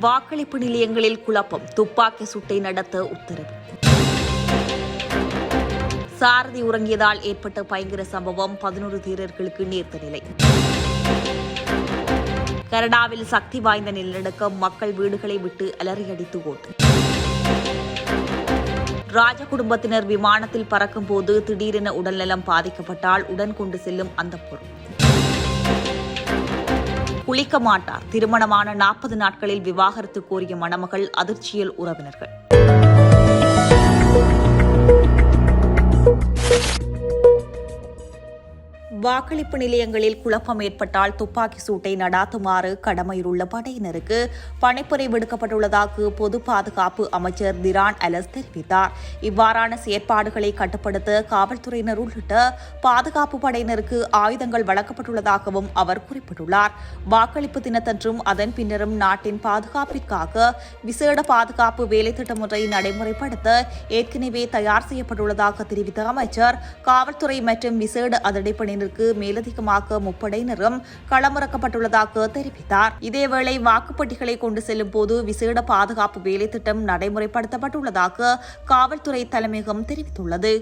வாக்களிப்பு நிலையங்களில் குழப்பம். துப்பாக்கி சூட்டை நடத்த உத்தரவு. சாரதி உறங்கியதால் ஏற்பட்ட பயங்கர சம்பவம் பதினோரு தீரர்களுக்கு நேர்த்த நிலை. கனடாவில் சக்தி வாய்ந்த நிலநடுக்கம் மக்கள் வீடுகளை விட்டு அலறியடித்து ஓட்டு. ராஜ குடும்பத்தினர் விமானத்தில் பறக்கும் போது திடீரென உடல்நலம் பாதிக்கப்பட்டால் உடன் கொண்டு செல்லும் அந்த பொருள். குளிக்க மாட்டார் திருமணமான நாற்பது நாட்களில் விவாகரத்து கோரிய மணமகள் அதிர்ச்சியில் உறவினர்கள். வாக்களிப்பு நிலையங்களில் குழப்பம் ஏற்பட்டால் துப்பாக்கி சூட்டை நடாத்துமாறு கடமையில் உள்ள படையினருக்கு பணிப்புரை விடுக்கப்பட்டுள்ளதாக பொது பாதுகாப்பு அமைச்சர் திரான் அலஸ் தெரிவித்தார். இவ்வாறான செயற்பாடுகளை கட்டுப்படுத்த காவல்துறையினர் உள்ளிட்ட பாதுகாப்பு படையினருக்கு ஆயுதங்கள் வழங்கப்பட்டுள்ளதாகவும் அவர் குறிப்பிட்டுள்ளார். வாக்களிப்பு தினத்தன்றும் அதன் பின்னரும் நாட்டின் பாதுகாப்பிற்காக விசேட பாதுகாப்பு வேலைத்திட்டம் ஒன்றை நடைமுறைப்படுத்த ஏற்கனவே தயார் செய்யப்பட்டுள்ளதாக தெரிவித்த அமைச்சர் காவல்துறை மற்றும் விசேட அதிரடிப்படையினருக்கு மேலதிகமாக முப்படையினரும் களமிறக்கப்பட்டுள்ளதாக தெரிவித்தார். இதேவேளை வாக்குப்பட்டிகளை கொண்டு செல்லும் போது விசேட பாதுகாப்பு வேலைத்திட்டம் நடைமுறைப்படுத்தப்பட்டுள்ளதாக காவல்துறை தலைமையகம் தெரிவித்துள்ளது.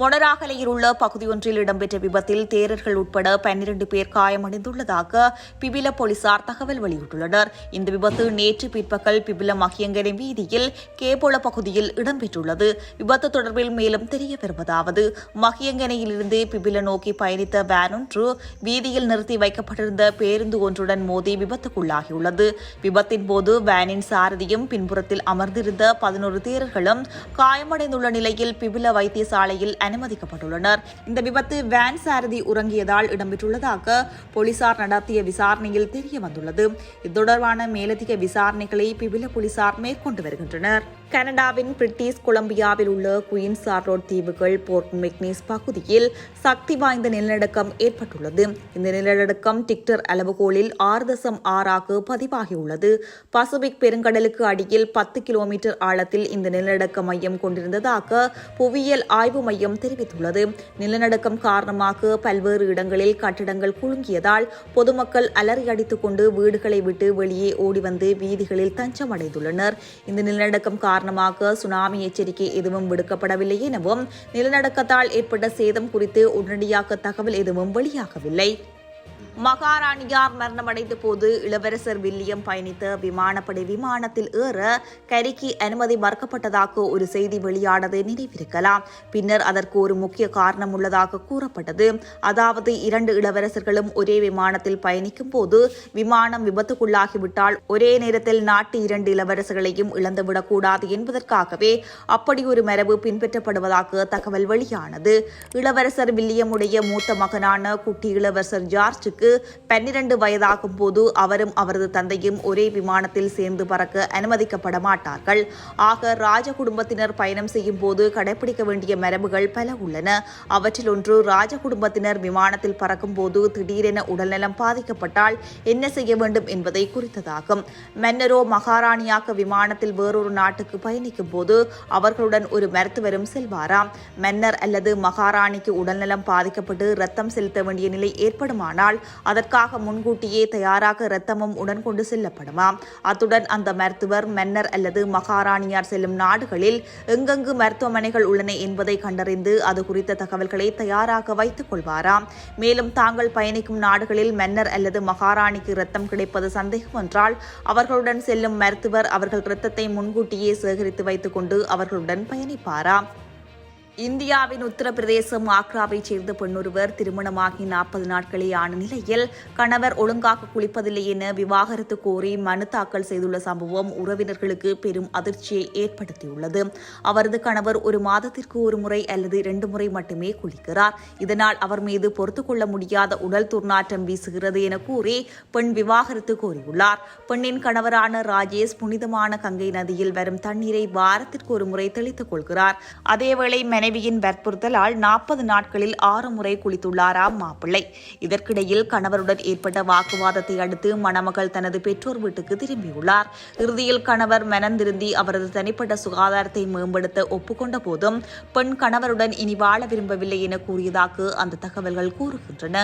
மொனராகலையில் உள்ள பகுதியொன்றில் இடம்பெற்ற விபத்தில் தேரர்கள் உட்பட பன்னிரண்டு பேர் காயமடைந்துள்ளதாக பிபில போலீசார் தகவல் வெளியிட்டுள்ளனர். இந்த விபத்து நேற்று பிற்பகல் பிபில மகியங்கரை வீதியில் கேபோல பகுதியில் இடம்பெற்றுள்ளது. விபத்து தொடர்பில் மேலும் தெரிய வருவதாவது மகியங்கனையிலிருந்து பிபில நோக்கி பயணித்த வேன் ஒன்று வீதியில் நிறுத்தி வைக்கப்பட்டிருந்த பேருந்து ஒன்றுடன் மோதி விபத்துக்குள்ளாகியுள்ளது. விபத்தின் போது வேனின் சாரதியும் பின்புறத்தில் அமர்ந்திருந்த பதினோரு தேரர்களும் காயமடைந்துள்ள நிலையில் பிபில வைத்தியசாலையில் அனுமதிக்கப்பட்டுள்ளனர். இந்த விபத்து வேன் சாரதி உறங்கியதால் இடம்பெற்றுள்ளதாக போலீசார் நடத்திய விசாரணையில் தெரிய வந்துள்ளது. இது தொடர்பான மேலதிக விசாரணைகளை பிபில போலீசார் மேற்கொண்டு வருகின்றனர். கனடாவின் பிரிட்டிஷ் கொலம்பியாவில் உள்ள குயின்ஸ் ரோட் தீவுகள் போர்ட் மெக்னீஸ் பகுதியில் சக்தி வாய்ந்த நிலநடுக்கம் ஏற்பட்டுள்ளது. இந்த நிலநடுக்கம் டிக்டர் அளவுகோலில் ஆறு தசம் ஆறாக பதிவாகியுள்ளது. பசிபிக் பெருங்கடலுக்கு அடியில் பத்து கிலோமீட்டர் ஆழத்தில் இந்த நிலநடுக்க மையம் கொண்டிருந்ததாக புவியியல் ஆய்வு மையம் தெரிவித்துள்ளது. நிலநடுக்கம் காரணமாக பல்வேறு இடங்களில் கட்டிடங்கள் குலுங்கியதால் பொதுமக்கள் அலறி அடித்துக் கொண்டு வீடுகளை விட்டு வெளியே ஓடி வந்து வீதிகளில் தஞ்சமடைந்துள்ளனர். இந்த நிலநடுக்கம் காரணமாக காரணமாக சுனாமி எச்சரிக்கை எதுவும் விடுக்கப்படவில்லை எனவும் நிலநடுக்கத்தால் ஏற்பட்ட சேதம் குறித்து உடனடியாக தகவல் எதுவும் வெளியாகவில்லை. மகாராணியார் மரணமடைந்த போது இளவரசர் வில்லியம் பயணித்த விமானப்படை விமானத்தில் ஏற கரிக்கு அனுமதி மறுக்கப்பட்டதாக ஒரு செய்தி வெளியானது நினைவிருக்கலாம். பின்னர் அதற்கு ஒரு முக்கிய காரணம் உள்ளதாக கூறப்பட்டது. அதாவது இரண்டு இளவரசர்களும் ஒரே விமானத்தில் பயணிக்கும் போது விமானம் விபத்துக்குள்ளாகிவிட்டால் ஒரே நேரத்தில் நாட்டு இரண்டு இளவரசர்களையும் இழந்துவிடக்கூடாது என்பதற்காகவே அப்படி ஒரு மரபு பின்பற்றப்படுவதாக தகவல் வெளியானது. இளவரசர் வில்லியமுடைய மூத்த மகனான குட்டி இளவரசர் ஜார்ஜுக்கு பன்னிரண்டு வயதாகும் போது அவரும் அவரது தந்தையும் ஒரே விமானத்தில் சேர்ந்து பறக்க அனுமதிக்கப்பட மாட்டார்கள். ஆக ராஜ குடும்பத்தினர் பயணம் செய்யும் போது கடைபிடிக்க வேண்டிய மரபுகள் பல உள்ளன. அவற்றில் ஒன்று ராஜ குடும்பத்தினர் விமானத்தில் பறக்கும் போது திடீரென உடல்நலம் பாதிக்கப்பட்டால் என்ன செய்ய வேண்டும் என்பதை குறித்ததாகும். மன்னரோ மகாராணியாக விமானத்தில் வேறொரு நாட்டுக்கு பயணிக்கும் போது அவர்களுடன் ஒரு மருத்துவரும் செல்வாராம். மன்னர் அல்லது மகாராணிக்கு உடல்நலம் பாதிக்கப்பட்டு ரத்தம் செலுத்த வேண்டிய நிலை ஏற்படுமானால் அதற்காக முன்கூட்டியே தயாராக இரத்தமும் உடன் கொண்டு செல்லப்படுமாம் அத்துடன் அந்த மருத்துவர் மன்னர் அல்லது மகாராணியார் செல்லும் நாடுகளில் எங்கெங்கு மருத்துவமனைகள் உள்ளன என்பதை கண்டறிந்து அது குறித்த தகவல்களை தயாராக வைத்துக் கொள்வாராம் மேலும் தாங்கள் பயணிக்கும் நாடுகளில் மன்னர் அல்லது மகாராணிக்கு இரத்தம் கிடைப்பது சந்தேகம் என்றால் அவர்களுடன் செல்லும் மருத்துவர் அவர்கள் இரத்தத்தை முன்கூட்டியே சேகரித்து வைத்துக் கொண்டு அவர்களுடன் பயணிப்பாராம் இந்தியாவின் உத்தரப்பிரதேசம் ஆக்ராவைச் சேர்ந்த பெண்ணொருவர் திருமணமாகி நாற்பது நாட்களே ஆன நிலையில் கணவர் ஒழுங்காக குளிப்பதில்லை என விவாகரத்து கோரி மனு தாக்கல் செய்துள்ள சம்பவம் உறவினர்களுக்கு பெரும் அதிர்ச்சியை ஏற்படுத்தியுள்ளது. அவரது கணவர் ஒரு மாதத்திற்கு ஒரு முறை அல்லது இரண்டு முறை மட்டுமே குளிக்கிறார். இதனால் அவர் மீது பொறுத்து கொள்ள முடியாத உடல் துர்நாற்றம் வீசுகிறது என கூறி பெண் விவாகரத்து கோரியுள்ளார். பெண்ணின் கணவரான ராஜேஷ் புனிதமான கங்கை நதியில் வரும் தண்ணீரை வாரத்திற்கு ஒரு முறை தெளித்துக் கொள்கிறார். அதேவேளை மனைவியின் வற்புறுத்தலால் நாற்பது நாட்களில் ஆறு முறை குளித்துள்ளாராம் மாப்பிள்ளை. இதற்கிடையில் கணவருடன் ஏற்பட்ட வாக்குவாதத்தை அடுத்து மணமகள் தனது பெற்றோர் வீட்டுக்கு திரும்பியுள்ளார். இறுதியில் கணவர் மனந்திருந்தி அவரது தனிப்பட்ட சுகாதாரத்தை மேம்படுத்த ஒப்புக்கொண்ட போதும் பெண் கணவருடன் இனி வாழ விரும்பவில்லை என கூறியதாக அந்த தகவல்கள் கூறுகின்றன.